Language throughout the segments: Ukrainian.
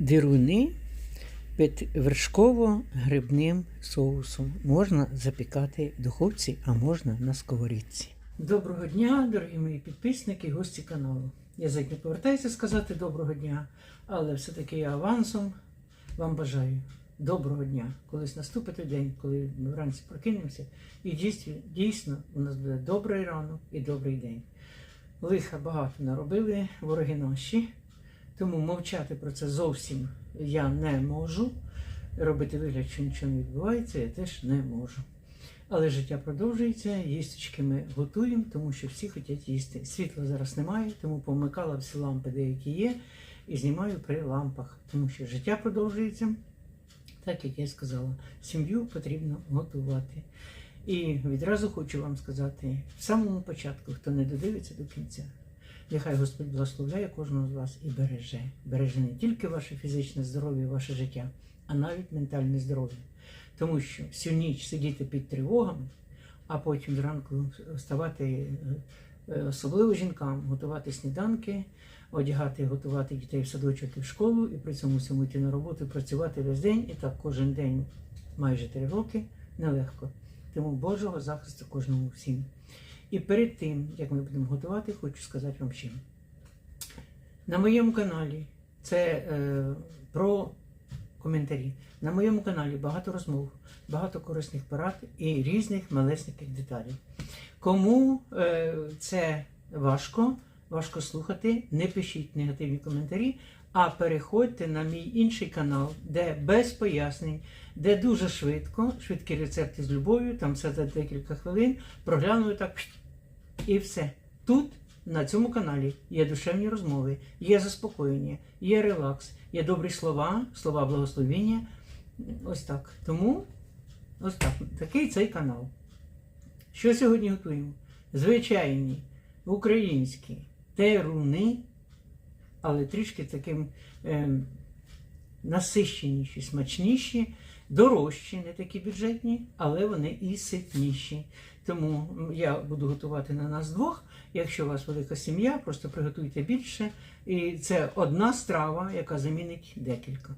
Дируни під вершково-грибним соусом. Можна запікати в духовці, а можна на сковорідці. Доброго дня, дорогі мої підписники, гості каналу. Язик не повертається сказати доброго дня, але все-таки я авансом вам бажаю доброго дня. Колись наступить день, коли ми вранці прокинемося, і дійсно, дійсно у нас буде добрий ранок і добрий день. Лиха багато наробили вороги наші, тому мовчати про це зовсім я не можу. Робити вигляд, що нічого не відбувається, я теж не можу. Але життя продовжується, їсточки ми готуємо, тому що всі хочуть їсти. Світла зараз немає, тому помикала всі лампи, деякі є, і знімаю при лампах, тому що життя продовжується, так як я сказала, сім'ю потрібно готувати. І відразу хочу вам сказати, в самому початку, хто не додивиться до кінця, нехай Господь благословляє кожного з вас і береже. Береже не тільки ваше фізичне здоров'я, ваше життя, а навіть ментальне здоров'я. Тому що всю ніч сидіти під тривогами, а потім зранку вставати, е, е, особливо жінкам, готувати сніданки, одягати, готувати дітей в садочок і в школу, і при цьому всьому йти на роботу, працювати весь день, і так кожен день майже три роки нелегко. Тому Божого захисту кожному всім. І перед тим, як ми будемо готувати, хочу сказати вам ще. На моєму каналі це е, про коментарі. На моєму каналі багато розмов, багато корисних порад і різних малесеньких деталей. Кому е, це важко, важко слухати, не пишіть негативні коментарі, а переходьте на мій інший канал, де без пояснень, де дуже швидко, швидкі рецепти з любов'ю, там все за декілька хвилин, проглянули так і все. Тут, на цьому каналі, є душевні розмови, є заспокоєння, є релакс, є добрі слова, слова благословення. Ось так. Тому ось так. Такий цей канал. Що сьогодні готуємо? Звичайні українські теруни, але трішки таким ем, насищеніші, смачніші, дорожчі, не такі бюджетні, але вони і ситніші. Тому я буду готувати на нас двох. Якщо у вас велика сім'я, просто приготуйте більше. І це одна страва, яка замінить декілька.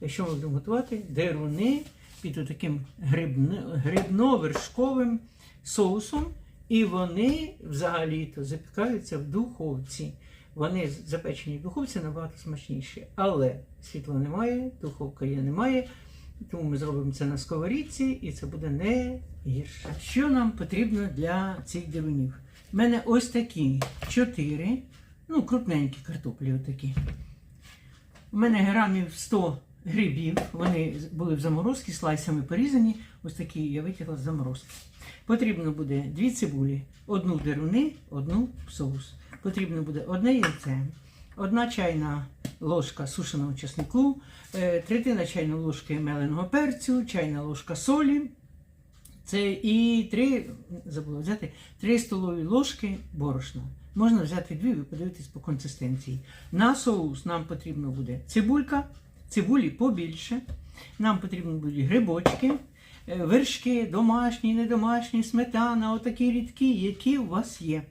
Якщо ми будемо готувати деруни під таким грибно-вершковим соусом, і вони взагалі-то запікаються в духовці. Вони запечені в духовці набагато смачніші. Але світла немає, духовка є немає. Тому ми зробимо це на сковорідці і це буде не гірше. Що нам потрібно для цих дерунів? У мене ось такі чотири, ну, крупненькі картоплі. отакі. У мене грамів 100 грибів. Вони були в заморозці, слайсами порізані. Ось такі я витягла з заморозки. Потрібно буде дві цибулі, одну деруни, одну соус. Потрібно буде одне яйце, одна чайна ложка сушеного чеснику, е, третина чайної ложки меленого перцю, чайна ложка солі. Це і три, забула взяти, три столові ложки борошна. Можна взяти дві, ви подивитесь по консистенції. На соус нам потрібно буде цибулька, цибулі побільше. Нам потрібні будуть грибочки, е, вершки, домашні, недомашні, сметана, отакі рідкі, які у вас є.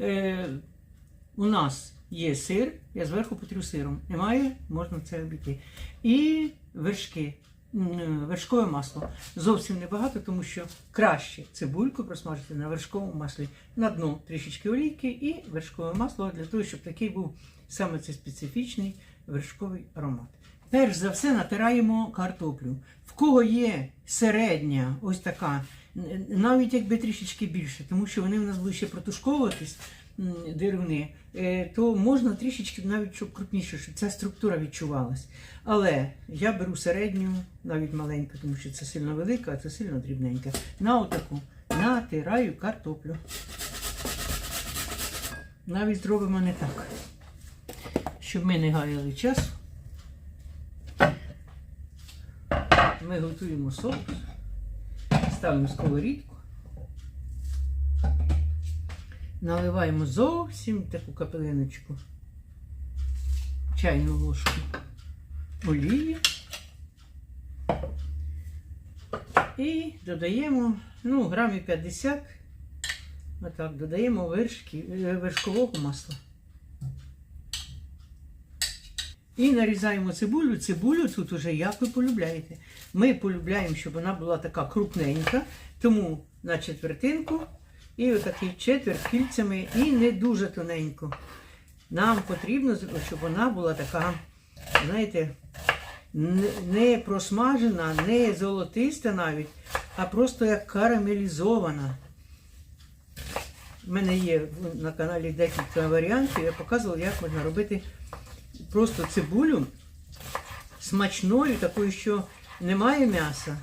Е, у нас є сир, я зверху потрю сиром. Немає, можна це обійти. І вершки, вершкове масло. Зовсім небагато, тому що краще цибульку просмажити на вершковому маслі. На дно трішечки олійки і вершкове масло для того, щоб такий був саме цей специфічний вершковий аромат. Перш за все натираємо картоплю. В кого є середня, ось така, навіть якби трішечки більше, тому що вони в нас будуть ще протушковуватись, м, е, то можна трішечки навіть щоб крупніше, щоб ця структура відчувалась. Але я беру середню, навіть маленьку, тому що це сильно велика, а це сильно дрібненька. На отаку натираю картоплю. Навіть зробимо не так, щоб ми не гаяли часу. Ми готуємо соус, ставимо сковорідку, наливаємо зовсім таку капелиночку, чайну ложку олії і додаємо ну, грамів 50, отак, додаємо вершки, е, вершкового масла. І нарізаємо цибулю. Цибулю тут уже як ви полюбляєте. Ми полюбляємо, щоб вона була така крупненька, тому на четвертинку і отакий четверть кільцями, і не дуже тоненько. Нам потрібно, щоб вона була така, знаєте, не просмажена, не золотиста навіть, а просто як карамелізована. У мене є на каналі декілька варіантів. Я показувала, як можна робити просто цибулю смачною, такою, що немає м'яса.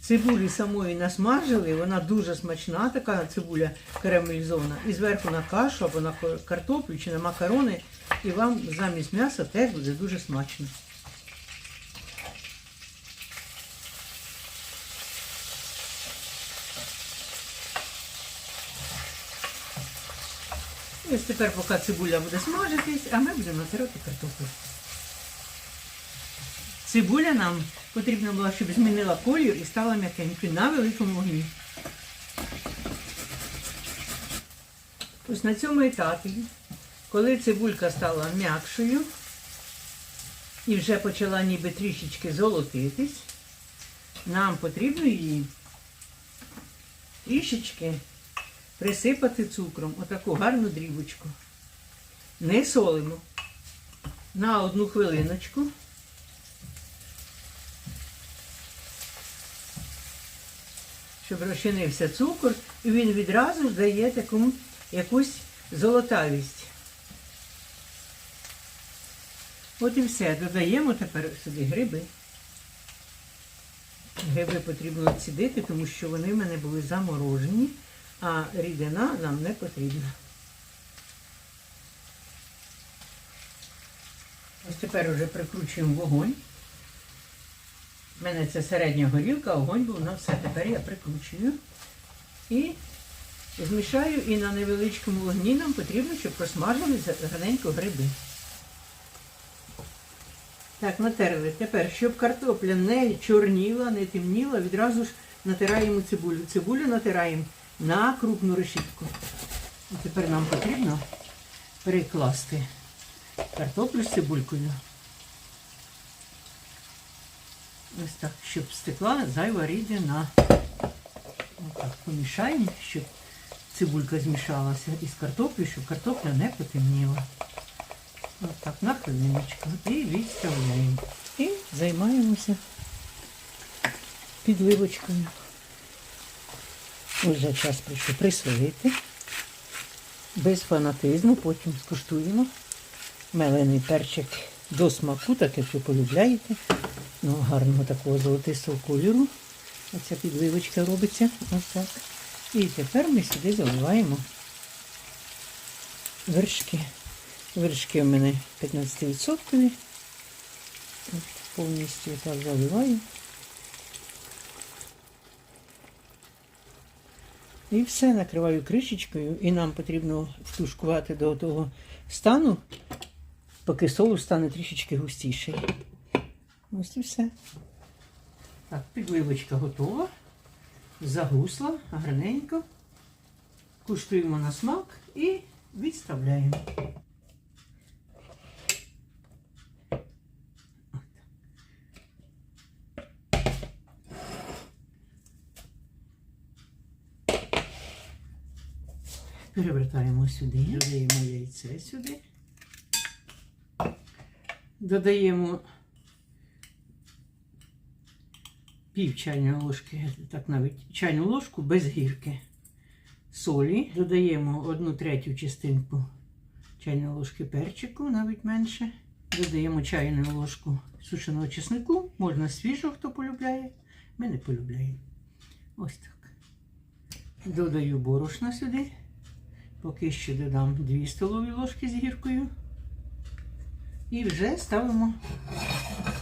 Цибулі самої насмажили, вона дуже смачна, така цибуля карамелізована. І зверху на кашу або на картоплю чи на макарони. І вам замість м'яса теж буде дуже смачно. Ось тепер, поки цибуля буде смажитись, а ми будемо натирати картоплю. Цибуля нам потрібно було, щоб змінила колір і стала м'якенькою на великому вогні. Ось на цьому етапі, коли цибулька стала м'якшою і вже почала ніби трішечки золотитись, нам потрібно її трішечки присипати цукром, отаку гарну дрібочку. Не солимо. На одну хвилиночку. Щоб розчинився цукор, і він відразу дає таку якусь золотавість. От і все. Додаємо тепер сюди гриби. Гриби потрібно цідити, тому що вони в мене були заморожені, а рідина нам не потрібна. Ось тепер вже прикручуємо вогонь. У мене це середня горілка, огонь був на все. Тепер я прикручую і змішаю, і на невеличкому вогні нам потрібно, щоб просмажили гарненько гриби. Так, натерли. Тепер, щоб картопля не чорніла, не темніла, відразу ж натираємо цибулю. Цибулю натираємо на крупну решітку. І тепер нам потрібно перекласти картоплю з цибулькою. Ось так, щоб стекла зайва рідина. Отак помішаємо, щоб цибулька змішалася із картоплею, щоб картопля не потемніла. Отак, на хвилиночку. І відставляємо. І займаємося підливочкою. Ось вже час прийшов присолити. Без фанатизму, потім скуштуємо. Мелений перчик до смаку, так як ви полюбляєте. Ну, гарного такого золотистого кольору. Оця підливочка робиться. Ось так. І тепер ми сюди заливаємо вершки. Вершки у мене 15%. От повністю так заливаю. І все накриваю кришечкою. І нам потрібно втушкувати до того стану, поки соус стане трішечки густіший. Ось і все. Так, підливочка готова. Загусла гарненько. Куштуємо на смак і відставляємо. Перевертаємо сюди, додаємо яйце сюди. Додаємо пів чайної ложки, так навіть чайну ложку без гірки солі. Додаємо одну третю частинку чайної ложки перчику, навіть менше. Додаємо чайну ложку сушеного чеснику. Можна свіжого, хто полюбляє. Ми не полюбляємо. Ось так. Додаю борошна сюди. Поки що додам 2 столові ложки з гіркою. І вже ставимо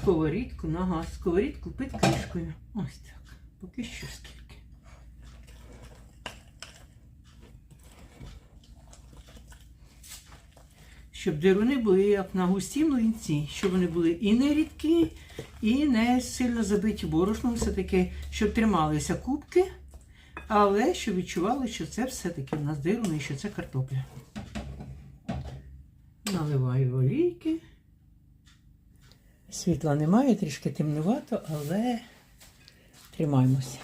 сковорідку на. Сковорідку під кришкою. Ось так. Поки що скільки. Щоб деруни були як на густій млинці, щоб вони були і не рідкі, і не сильно забиті борошном, все-таки, щоб трималися кубки, але щоб відчували, що це все-таки в нас деруни і що це картопля. Наливаю олійки. Світла немає, трішки темнувато, але тримаємося.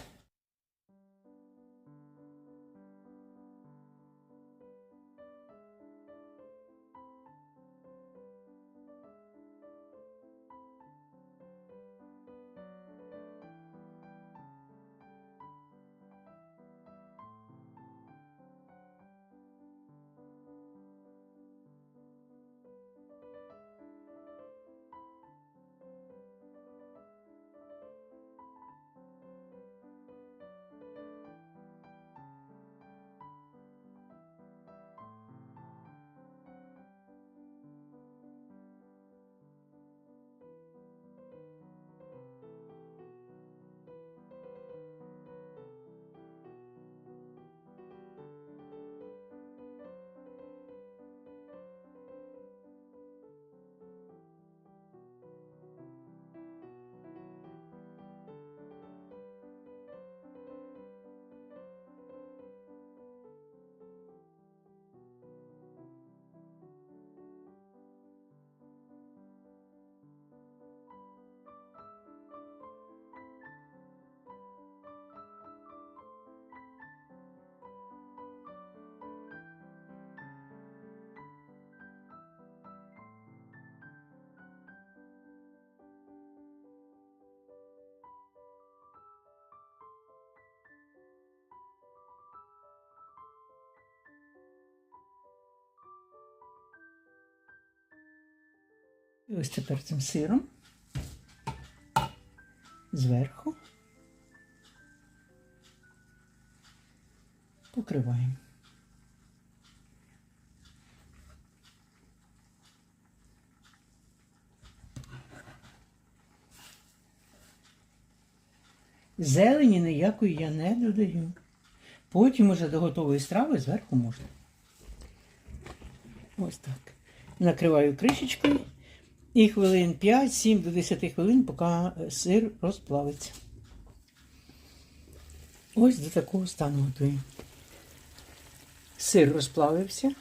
І ось тепер цим сиром зверху покриваємо. Зелені ніякої я не додаю. Потім уже до готової страви зверху можна. Ось так. Накриваю кришечкою і хвилин 5-7 до 10 хвилин, поки сир розплавиться. Ось до такого стану готуємо. Сир розплавився,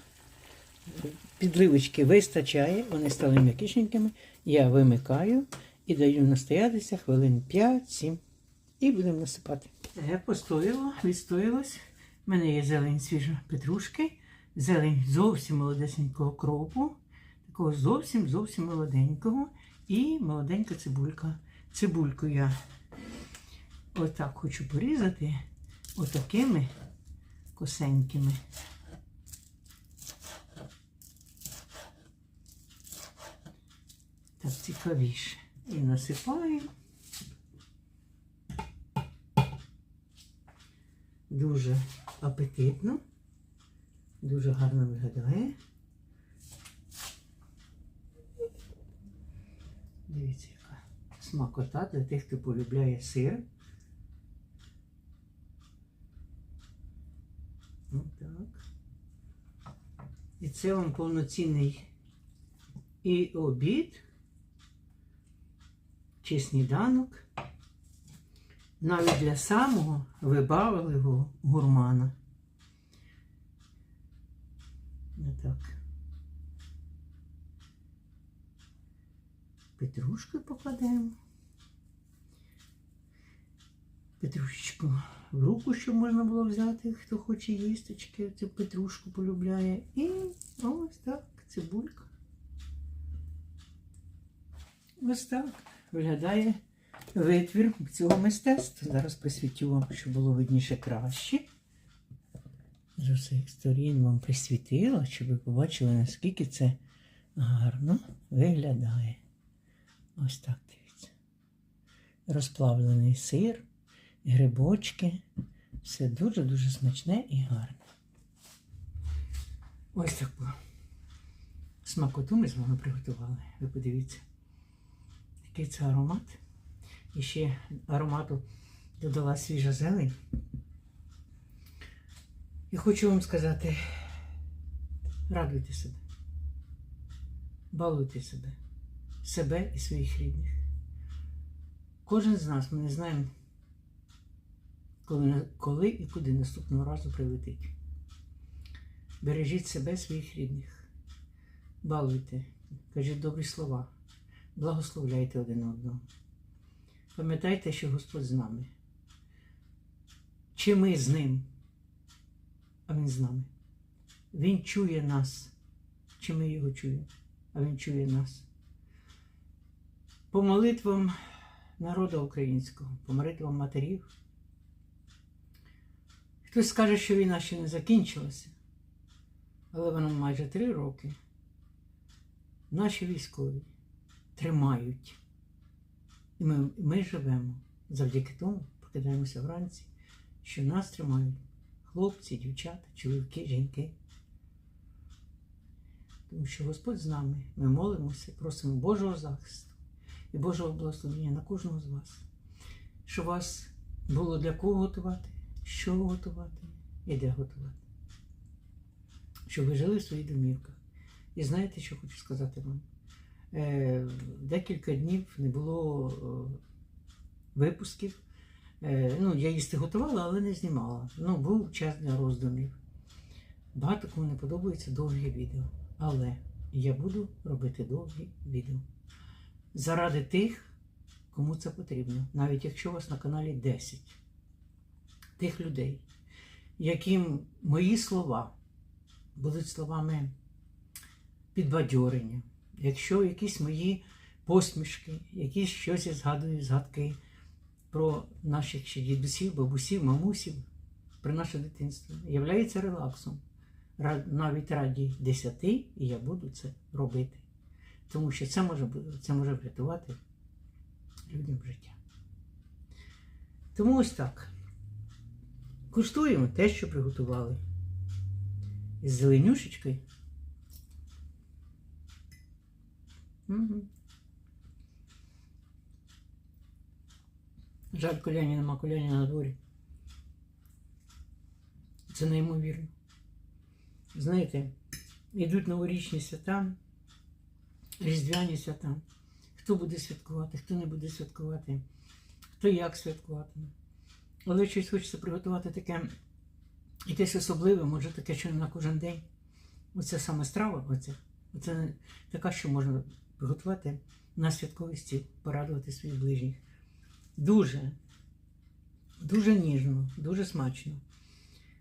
підливочки вистачає, вони стали м'якішенькими. Я вимикаю і даю настоятися хвилин 5-7 і будемо насипати. Я постояла, відстоялась. У мене є зелень свіжа петрушки, зелень зовсім молодесенького кропу, такого зовсім зовсім молоденького і молоденька цибулька. Цибульку я отак хочу порізати отакими косенькими. Так цікавіше. І насипаю. Дуже апетитно, дуже гарно виглядає. Дивіться, яка смакота для тих, хто полюбляє сир. Отак. І це вам повноцінний і обід, чи сніданок, навіть для самого вибавливого гурмана. Отак. Петрушки покладемо. Петрушечку в руку, щоб можна було взяти, хто хоче їсточки, цю петрушку полюбляє. І ось так, цибулька. Ось так виглядає витвір цього мистецтва. Зараз присвітю вам, щоб було видніше краще. З усіх сторін вам присвітила, щоб ви побачили, наскільки це гарно виглядає. Ось так дивіться. Розплавлений сир, грибочки. Все дуже-дуже смачне і гарне. Ось таку смакоту ми з вами приготували. Ви подивіться, який це аромат. І ще аромату додала свіжа зелень. І хочу вам сказати, радуйте себе, балуйте себе, себе і своїх рідних. Кожен з нас, ми не знаємо, коли, коли і куди наступного разу прилетить. Бережіть себе, своїх рідних. Балуйте, кажіть добрі слова, благословляйте один одного. Пам'ятайте, що Господь з нами. Чи ми з ним, а Він з нами. Він чує нас, чи ми його чуємо, а Він чує нас. По молитвам народу українського, по молитвам матерів. Хтось скаже, що війна ще не закінчилася, але вона майже три роки. Наші військові тримають. І ми, ми живемо завдяки тому, прокидаємося вранці, що нас тримають хлопці, дівчата, чоловіки, жінки. Тому що Господь з нами, ми молимося, просимо Божого захисту і Божого благословення на кожного з вас, щоб вас було для кого готувати, що готувати і де готувати. Щоб ви жили в своїх домівках. І знаєте, що хочу сказати вам? Е, декілька днів не було е, випусків. Е, ну, я їсти готувала, але не знімала. Ну, був час для роздумів. Багато кому не подобається довгі відео. Але я буду робити довгі відео. Заради тих, кому це потрібно. Навіть якщо у вас на каналі 10 тих людей, яким мої слова будуть словами підбадьорення, якщо якісь мої посмішки, якісь щось я згадую, згадки про наших ще дідусів, бабусів, мамусів, про наше дитинство, являється релаксом. Навіть раді десяти, і я буду це робити. Тому що це може, це може врятувати людям життя. Тому ось так. Куштуємо те, що приготували. Із зеленюшечкою. Угу. Жаль, коляні нема коляні на дворі. Це неймовірно. Знаєте, йдуть новорічні свята, різдвяні свята. Хто буде святкувати, хто не буде святкувати, хто як святкуватиме. Але щось хочеться приготувати таке, якесь особливе, може таке, що не на кожен день. Оце саме страва, оце, оце така, що можна приготувати на святковий стіл, порадувати своїх ближніх. Дуже, дуже ніжно, дуже смачно.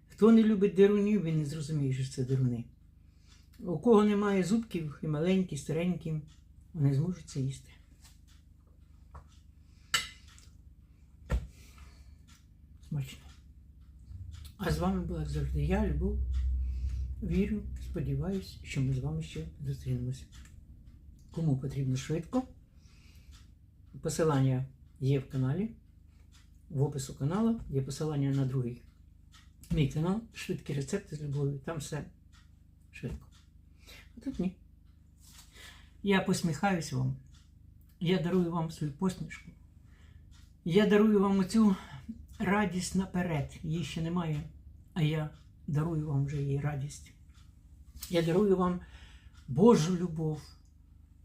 Хто не любить дерунів, він не зрозуміє, що це деруни. У кого немає зубків, і маленькі, і старенькі, вони зможуть це їсти. Смачно. А з вами була завжди я, Любов. Вірю, сподіваюся, що ми з вами ще зустрінемося. Кому потрібно швидко. Посилання є в каналі. В опису каналу є посилання на другий мій канал Швидкі рецепти з любов'ю. Там все швидко. Тут ні. Я посміхаюся вам. Я дарую вам свою посмішку. Я дарую вам оцю радість наперед. Її ще немає, а я дарую вам вже її радість. Я дарую вам Божу любов,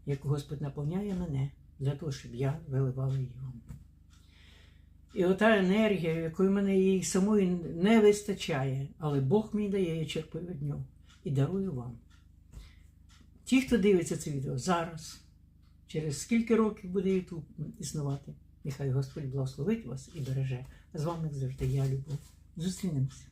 яку Господь наповняє мене для того, щоб я виливала її вам. І ота енергія, якої мене її самої не вистачає, але Бог мені дає, я черпаю від нього і дарую вам. Ті, хто дивиться це відео зараз, через скільки років буде Ютуб існувати, нехай Господь благословить вас і береже. З вами завжди я, Любов. Зустрінемося.